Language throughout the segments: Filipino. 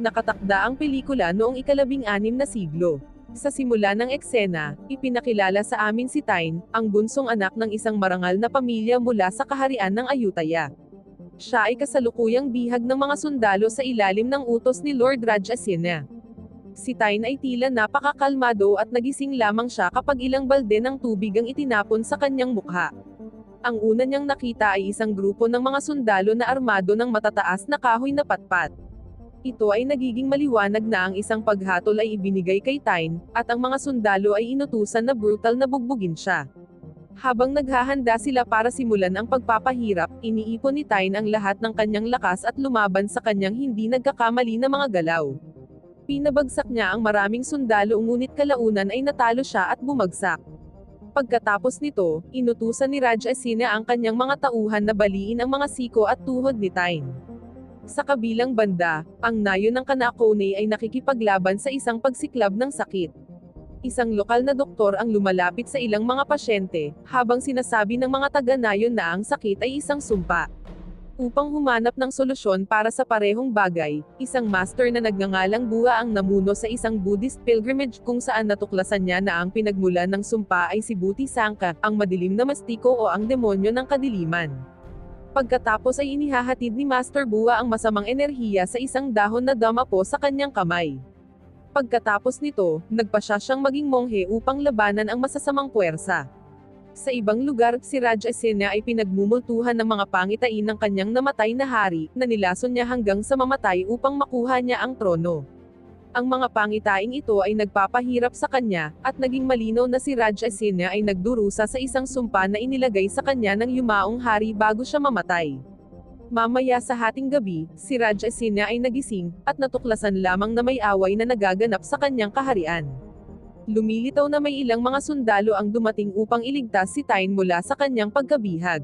Nakatakda ang pelikula noong ikalabing anim na siglo. Sa simula ng eksena, ipinakilala sa amin si Tyne, ang bunsong anak ng isang marangal na pamilya mula sa kaharian ng Ayutthaya. Siya ay kasalukuyang bihag ng mga sundalo sa ilalim ng utos ni Lord Rajasena. Si Tyne ay tila napakakalmado at nagising lamang siya kapag ilang balde ng tubig ang itinapon sa kanyang mukha. Ang una niyang nakita ay isang grupo ng mga sundalo na armado ng matataas na kahoy na patpat. Ito ay nagiging maliwanag na ang isang paghatol ay ibinigay kay Tyne, at ang mga sundalo ay inutusan na brutal na bugbugin siya. Habang naghahanda sila para simulan ang pagpapahirap, iniipon ni Tyne ang lahat ng kanyang lakas at lumaban sa kanyang hindi nagkakamali na mga galaw. Pinabagsak niya ang maraming sundalo ngunit kalaunan ay natalo siya at bumagsak. Pagkatapos nito, inutusan ni Raj Asina ang kanyang mga tauhan na baliin ang mga siko at tuhod ni Tyne. Sa kabilang banda, ang nayo ng Kanakone ay nakikipaglaban sa isang pagsiklab ng sakit. Isang lokal na doktor ang lumalapit sa ilang mga pasyente, habang sinasabi ng mga taga-nayon na ang sakit ay isang sumpa. Upang humanap ng solusyon para sa parehong bagay, isang master na nagngangalang Buha ang namuno sa isang Buddhist pilgrimage kung saan natuklasan niya na ang pinagmulan ng sumpa ay si Buti Sangka, ang madilim na mastiko o ang demonyo ng kadiliman. Pagkatapos ay inihahatid ni Master Buwa ang masamang enerhiya sa isang dahon na damapo sa kanyang kamay. Pagkatapos nito, nagpasya siyang maging monghe upang labanan ang masasamang puwersa. Sa ibang lugar, si Raj Asena ay pinagmumultuhan ng mga pangitain ng kanyang namatay na hari, na nilason niya hanggang sa mamatay upang makuha niya ang trono. Ang mga pangitaing ito ay nagpapahirap sa kanya, at naging malinaw na si Raj Asena ay nagdurusa sa isang sumpa na inilagay sa kanya ng yumaong hari bago siya mamatay. Mamaya sa hating gabi, si Raj Asena ay nagising, at natuklasan lamang na may away na nagaganap sa kanyang kaharian. Lumilitaw na may ilang mga sundalo ang dumating upang iligtas si Tyne mula sa kanyang pagkabihag.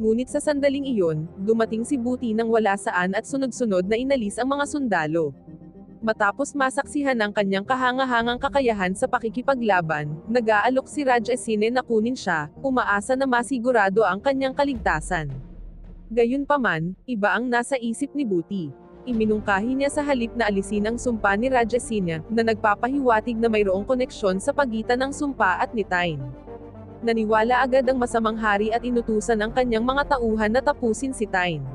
Ngunit sa sandaling iyon, dumating si Buti nang wala saan at sunod-sunod na inalis ang mga sundalo. Matapos masaksihan ang kanyang kahangahangang kakayahan sa pakikipaglaban, nag-aalok si Raj Asine na kunin siya, umaasa na masigurado ang kanyang kaligtasan. Gayunpaman, iba ang nasa isip ni Buti. Iminungkahi niya sa halip na alisin ang sumpa ni Rajasina, na nagpapahiwatig na mayroong koneksyon sa pagitan ng sumpa at ni Tyne. Naniwala agad ang masamang hari at inutusan ang kanyang mga tauhan na tapusin si Tyne.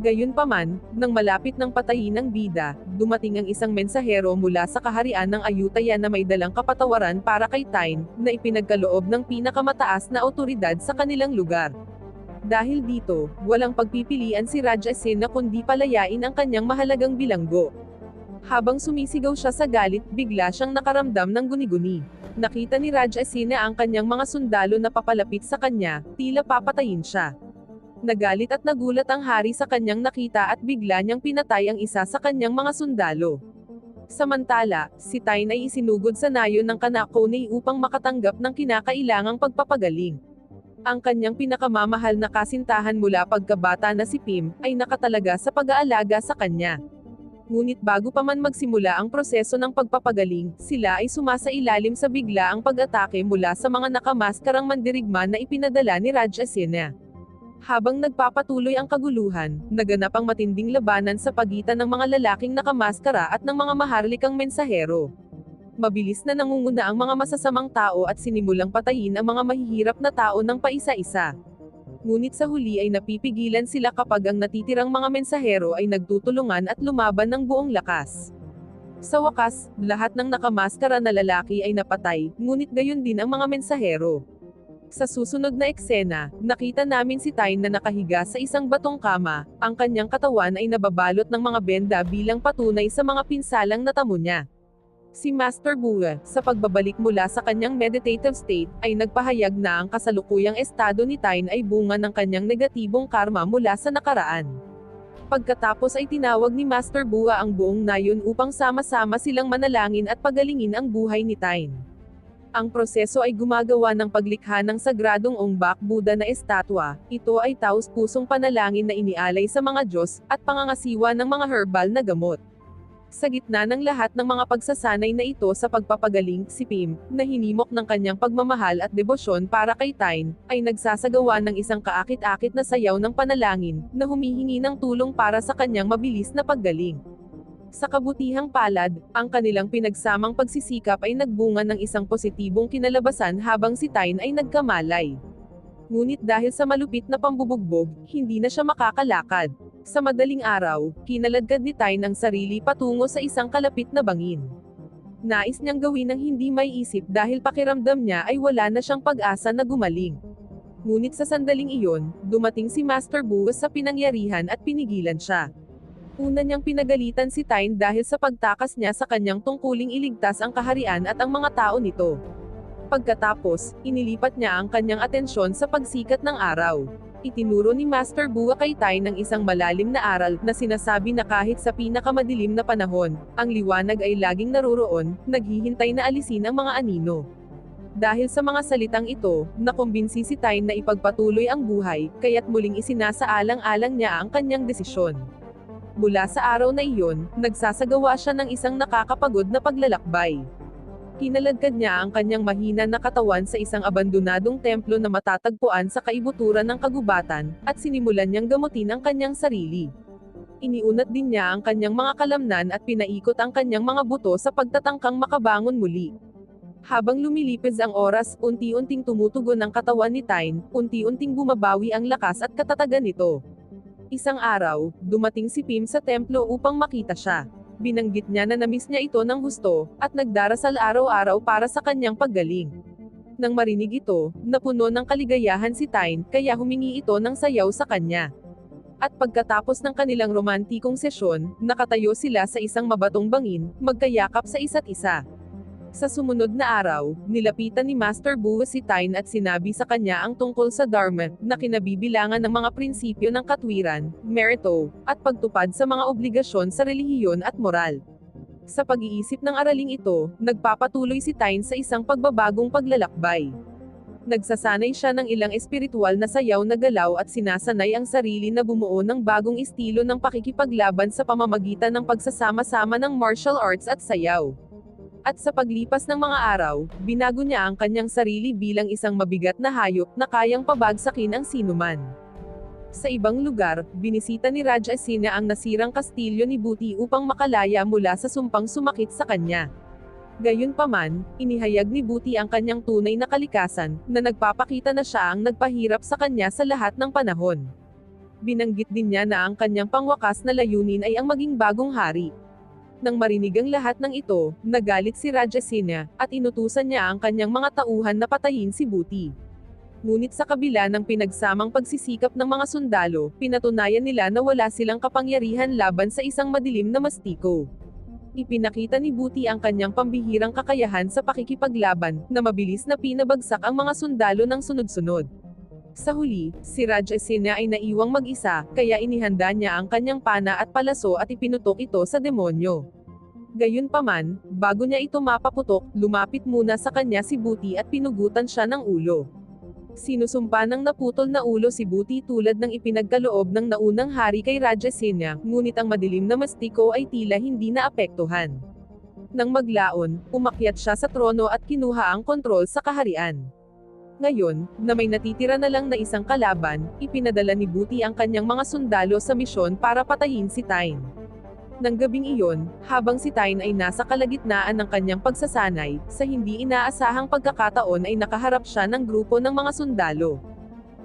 Gayunpaman, nang malapit ng patayin ng bida, dumating ang isang mensahero mula sa kaharian ng Ayutthaya na may dalang kapatawaran para kay Tyne, na ipinagkaloob ng pinakamataas na otoridad sa kanilang lugar. Dahil dito, walang pagpipilian si Raja Sen na kundi palayain ang kanyang mahalagang bilanggo. Habang sumisigaw siya sa galit, bigla siyang nakaramdam ng guni-guni. Nakita ni Raja Sen na ang kanyang mga sundalo na papalapit sa kanya, tila papatayin siya. Nagalit at nagulat ang hari sa kanyang nakita at bigla niyang pinatay ang isa sa kanyang mga sundalo. Samantala, si Tyne ay isinugod sa nayon ng Kanakone upang makatanggap ng kinakailangang pagpapagaling. Ang kanyang pinakamamahal na kasintahan mula pagkabata na si Pim, ay nakatalaga sa pag-aalaga sa kanya. Ngunit bago pa man magsimula ang proseso ng pagpapagaling, sila ay sumasailalim sa bigla ang pag-atake mula sa mga nakamaskarang mandirigma na ipinadala ni Raj Asena. Habang nagpapatuloy ang kaguluhan, naganap ang matinding labanan sa pagitan ng mga lalaking nakamaskara at ng mga maharlikang mensahero. Mabilis na nangunguna ang mga masasamang tao at sinimulang patayin ang mga mahihirap na tao ng paisa-isa. Ngunit sa huli ay napipigilan sila kapag ang natitirang mga mensahero ay nagtutulungan at lumaban ng buong lakas. Sa wakas, lahat ng nakamaskara na lalaki ay napatay, ngunit gayon din ang mga mensahero. Sa susunod na eksena, nakita namin si Tyne na nakahiga sa isang batong kama, ang kanyang katawan ay nababalot ng mga benda bilang patunay sa mga pinsalang natamo niya. Si Master Bua, sa pagbabalik mula sa kanyang meditative state, ay nagpahayag na ang kasalukuyang estado ni Tyne ay bunga ng kanyang negatibong karma mula sa nakaraan. Pagkatapos ay tinawag ni Master Bua ang buong nayon upang sama-sama silang manalangin at pagalingin ang buhay ni Tyne. Ang proseso ay gumagawa ng paglikha ng sagradong Ongbak Buddha na estatwa, ito ay taus-pusong panalangin na inialay sa mga Diyos, at pangangasiwa ng mga herbal na gamot. Sa gitna ng lahat ng mga pagsasanay na ito sa pagpapagaling, si Pim, na hinimok ng kanyang pagmamahal at debosyon para kay Tyne, ay nagsasagawa ng isang kaakit-akit na sayaw ng panalangin, na humihingi ng tulong para sa kanyang mabilis na paggaling. Sa kabutihang palad, ang kanilang pinagsamang pagsisikap ay nagbunga ng isang positibong kinalabasan habang si Tyne ay nagkamalay. Ngunit dahil sa malupit na pambubugbog, hindi na siya makakalakad. Sa madaling araw, kinaladkad ni Tyne ang sarili patungo sa isang kalapit na bangin. Nais niyang gawin ng hindi may isip dahil pakiramdam niya ay wala na siyang pag-asa na gumaling. Ngunit sa sandaling iyon, dumating si Master Buwas sa pinangyarihan at pinigilan siya. Una niyang pinagalitan si Tyne dahil sa pagtakas niya sa kanyang tungkuling iligtas ang kaharian at ang mga tao nito. Pagkatapos, inilipat niya ang kanyang atensyon sa pagsikat ng araw. Itinuro ni Master Bua kay Tyne ng isang malalim na aral na sinasabi na kahit sa pinakamadilim na panahon, ang liwanag ay laging naroroon, naghihintay na alisin ang mga anino. Dahil sa mga salitang ito, nakumbinsi si Tyne na ipagpatuloy ang buhay, kaya't muling isinasaalang-alang niya ang kanyang desisyon. Mula sa araw na iyon, nagsasagawa siya ng isang nakakapagod na paglalakbay. Kinaladkad niya ang kanyang mahina na katawan sa isang abandonadong templo na matatagpuan sa kaibuturan ng kagubatan, at sinimulan niyang gamutin ang kanyang sarili. Iniunat din niya ang kanyang mga kalamnan at pinaikot ang kanyang mga buto sa pagtatangkang makabangon muli. Habang lumilipis ang oras, unti-unting tumutugon ang katawan ni Tyne, unti-unting bumabawi ang lakas at katatagan nito. Isang araw, dumating si Pim sa templo upang makita siya. Binanggit niya na namiss niya ito ng gusto, at nagdarasal araw-araw para sa kanyang paggaling. Nang marinig ito, napuno ng kaligayahan si Tyne, kaya humingi ito ng sayaw sa kanya. At pagkatapos ng kanilang romantikong sesyon, nakatayo sila sa isang mabatong bangin, magkayakap sa isa't isa. Sa sumunod na araw, nilapitan ni Master Bu si Tyne at sinabi sa kanya ang tungkol sa Dharma, na kinabibilangan ng mga prinsipyo ng katwiran, merito, at pagtupad sa mga obligasyon sa relihiyon at moral. Sa pag-iisip ng araling ito, nagpapatuloy si Tyne sa isang pagbabagong paglalakbay. Nagsasanay siya ng ilang espiritual na sayaw na galaw at sinasanay ang sarili na bumuo ng bagong estilo ng pakikipaglaban sa pamamagitan ng pagsasama-sama ng martial arts at sayaw. At sa paglipas ng mga araw, binago niya ang kanyang sarili bilang isang mabigat na hayop na kayang pabagsakin ang sinuman. Sa ibang lugar, binisita ni Raja Asina ang nasirang kastilyo ni Buti upang makalaya mula sa sumpang sumakit sa kanya. Gayunpaman, inihayag ni Buti ang kanyang tunay na kalikasan, na nagpapakita na siya ang nagpahirap sa kanya sa lahat ng panahon. Binanggit din niya na ang kanyang pangwakas na layunin ay ang maging bagong hari. Nang marinig ang lahat ng ito, nagalit si Rajasena, at inutusan niya ang kanyang mga tauhan na patayin si Buti. Ngunit sa kabila ng pinagsamang pagsisikap ng mga sundalo, pinatunayan nila na wala silang kapangyarihan laban sa isang madilim na mastiko. Ipinakita ni Buti ang kanyang pambihirang kakayahan sa pakikipaglaban, na mabilis na pinabagsak ang mga sundalo ng sunod-sunod. Sa huli, si Raj ay naiwang mag-isa, kaya inihanda niya ang kanyang pana at palaso at ipinutok ito sa demonyo. Gayunpaman, bago niya ito mapaputok, lumapit muna sa kanya si Buti at pinugutan siya ng ulo. Sinusumpa ng naputol na ulo si Buti tulad ng ipinagkaloob ng naunang hari kay Rajasena, ngunit ang madilim na mastiko ay tila hindi naapektuhan. Nang maglaon, umakyat siya sa trono at kinuha ang kontrol sa kaharian. Ngayon, na may natitira na lang na isang kalaban, ipinadala ni Buti ang kanyang mga sundalo sa misyon para patayin si Tyne. Nang gabing iyon, habang si Tyne ay nasa kalagitnaan ng kanyang pagsasanay, sa hindi inaasahang pagkakataon ay nakaharap siya ng grupo ng mga sundalo.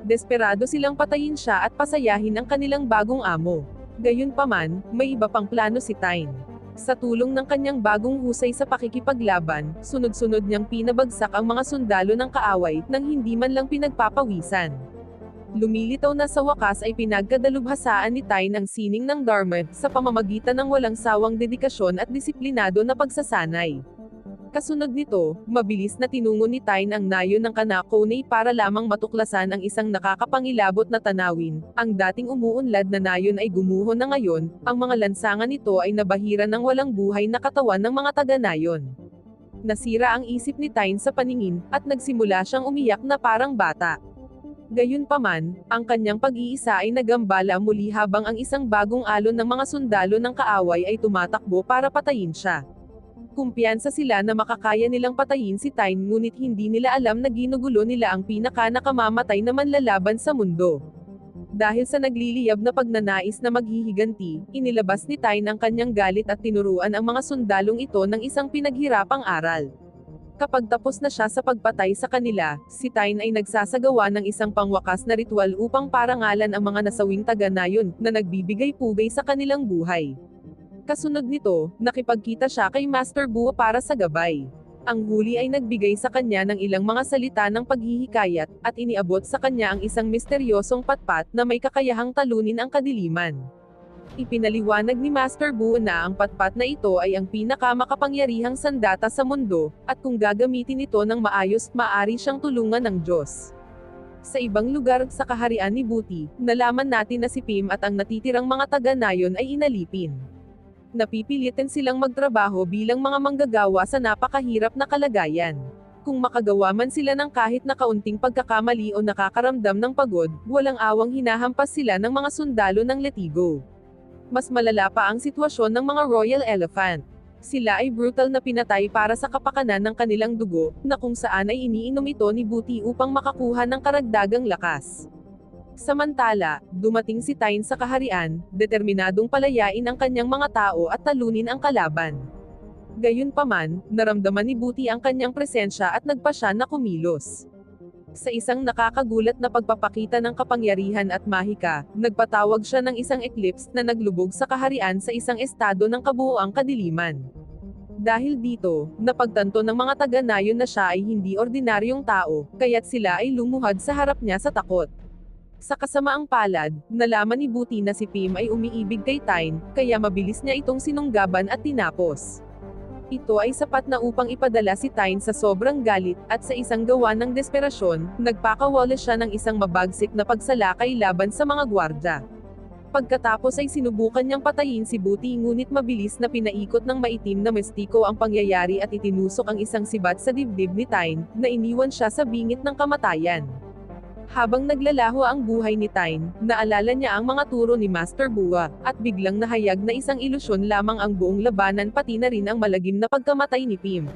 Desperado silang patayin siya at pasayahin ang kanilang bagong amo. Gayunpaman, may iba pang plano si Tyne. Sa tulong ng kanyang bagong husay sa pakikipaglaban, sunod-sunod niyang pinabagsak ang mga sundalo ng kaaway, nang hindi man lang pinagpapawisan. Lumilitaw na sa wakas ay pinagkadalubhasaan ni Tyne ang sining ng Dharma, sa pamamagitan ng walang sawang dedikasyon at disiplinado na pagsasanay. Kasunod nito, mabilis na tinungo ni Tyne ang nayon ng Kanakonay para lamang matuklasan ang isang nakakapangilabot na tanawin. Ang dating umuunlad na nayon ay gumuho na ngayon, ang mga lansangan nito ay nabahira ng walang buhay na katawan ng mga taga-nayon. Nasira ang isip ni Tyne sa paningin, at nagsimula siyang umiyak na parang bata. Gayunpaman, ang kanyang pag-iisa ay nagambala muli habang ang isang bagong alon ng mga sundalo ng kaaway ay tumatakbo para patayin siya. Kumpiyansa sila na makakaya nilang patayin si Tyne ngunit hindi nila alam na ginugulo nila ang pinaka nakamamatay na manlalaban sa mundo. Dahil sa nagliliyab na pagnanais na maghihiganti, inilabas ni Tyne ang kanyang galit at tinuruan ang mga sundalong ito ng isang pinaghirapang aral. Kapag tapos na siya sa pagpatay sa kanila, si Tyne ay nagsasagawa ng isang pangwakas na ritual upang parangalan ang mga nasawing taga-nayon na nagbibigay pugay sa kanilang buhay. Kasunod nito, nakipagkita siya kay Master Bua para sa gabay. Ang huli ay nagbigay sa kanya ng ilang mga salita ng paghihikayat, at iniabot sa kanya ang isang misteryosong patpat na may kakayahang talunin ang kadiliman. Ipinaliwanag ni Master Bu na ang patpat na ito ay ang pinakamakapangyarihang sandata sa mundo, at kung gagamitin ito ng maayos, maari siyang tulungan ng Diyos. Sa ibang lugar sa kaharian ni Buti, nalaman natin na si Pim at ang natitirang mga taga-nayon ay inalipin. Napipilitin silang magtrabaho bilang mga manggagawa sa napakahirap na kalagayan. Kung makagawa man sila ng kahit na kaunting pagkakamali o nakakaramdam ng pagod, walang awang hinahampas sila ng mga sundalo ng Letigo. Mas malala pa ang sitwasyon ng mga Royal Elephant. Sila ay brutal na pinatay para sa kapakanan ng kanilang dugo, na kung saan ay iniinom ito ni Buti upang makakuha ng karagdagang lakas. Samantala, dumating si Tyne sa kaharian, determinadong palayain ang kanyang mga tao at talunin ang kalaban. Gayunpaman, naramdaman ni Buti ang kanyang presensya at nagpa siya na kumilos. Sa isang nakakagulat na pagpapakita ng kapangyarihan at mahika, nagpatawag siya ng isang eclipse na naglubog sa kaharian sa isang estado ng kabuoang kadiliman. Dahil dito, napagtanto ng mga taga-nayon na siya ay hindi ordinaryong tao, kaya't sila ay lumuhad sa harap niya sa takot. Sa kasamaang palad, nalaman ni Buti na si Pim ay umiibig kay Tyne, kaya mabilis niya itong sinunggaban at tinapos. Ito ay sapat na upang ipadala si Tyne sa sobrang galit, at sa isang gawa ng desperasyon, nagpakawala siya ng isang mabagsik na pagsalakay laban sa mga gwardya. Pagkatapos ay sinubukan niyang patayin si Buti ngunit mabilis na pinaikot ng maitim na mestiko ang pangyayari at itinusok ang isang sibat sa dibdib ni Tyne, na iniwan siya sa bingit ng kamatayan. Habang naglalaho ang buhay ni Tyne, naalala niya ang mga turo ni Master Bua, at biglang nahayag na isang ilusyon lamang ang buong labanan pati na rin ang malagim na pagkamatay ni Pim.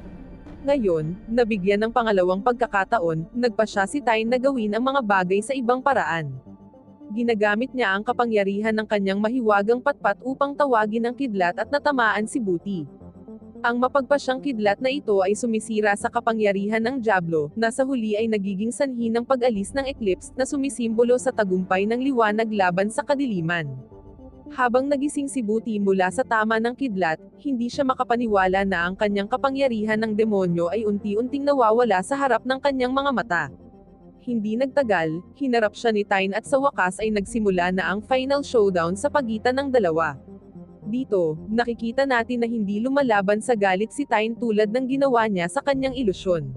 Ngayon, nabigyan ng pangalawang pagkakataon, nagpa siya si Tyne na gawin ang mga bagay sa ibang paraan. Ginagamit niya ang kapangyarihan ng kanyang mahiwagang patpat upang tawagin ang kidlat at natamaan si Buti. Ang mapagpasyang kidlat na ito ay sumisira sa kapangyarihan ng Diablo, na sa huli ay nagiging sanhi ng pag-alis ng eclipse na sumisimbolo sa tagumpay ng liwanag laban sa kadiliman. Habang nagising si Buti mula sa tama ng kidlat, hindi siya makapaniwala na ang kanyang kapangyarihan ng demonyo ay unti-unting nawawala sa harap ng kanyang mga mata. Hindi nagtagal, hinarap siya ni Tyne at sa wakas ay nagsimula na ang final showdown sa pagitan ng dalawa. Dito, nakikita natin na hindi lumalaban sa galit si Tyne tulad ng ginawa niya sa kanyang ilusyon.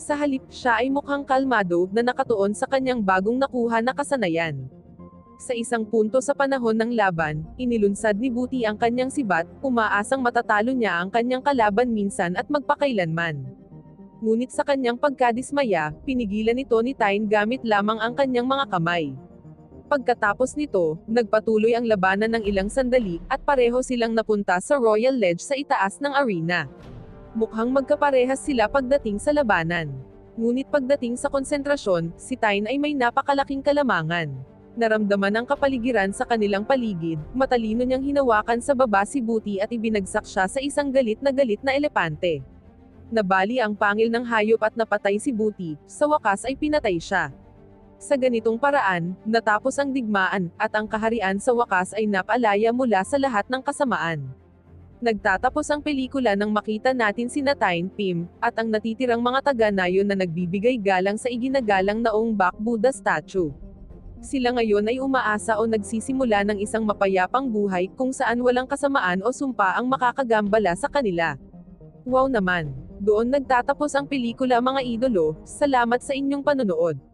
Sa halip, siya ay mukhang kalmado na nakatuon sa kanyang bagong nakuha na kasanayan. Sa isang punto sa panahon ng laban, inilunsad ni Buti ang kanyang sibat, umaasang matatalo niya ang kanyang kalaban minsan at magpakailanman. Ngunit sa kanyang pagkadismaya, pinigilan ito ni Tyne gamit lamang ang kanyang mga kamay. Pagkatapos nito, nagpatuloy ang labanan ng ilang sandali, at pareho silang napunta sa Royal Ledge sa itaas ng arena. Mukhang magkaparehas sila pagdating sa labanan. Ngunit pagdating sa konsentrasyon, si Tyne ay may napakalaking kalamangan. Naramdaman ang kapaligiran sa kanilang paligid, matalino niyang hinawakan sa baba si Buti at ibinagsak siya sa isang galit na galit na elepante. Nabali ang pangil ng hayop at napatay si Buti, sa wakas ay pinatay siya. Sa ganitong paraan, natapos ang digmaan, at ang kaharian sa wakas ay napalaya mula sa lahat ng kasamaan. Nagtatapos ang pelikula nang makita natin si Tyne, Pim, at ang natitirang mga taga-nayon na nagbibigay galang sa iginagalang naong Bak Buddha statue. Sila ngayon ay umaasa o nagsisimula ng isang mapayapang buhay kung saan walang kasamaan o sumpa ang makakagambala sa kanila. Wow naman! Doon nagtatapos ang pelikula mga idolo, salamat sa inyong panonood.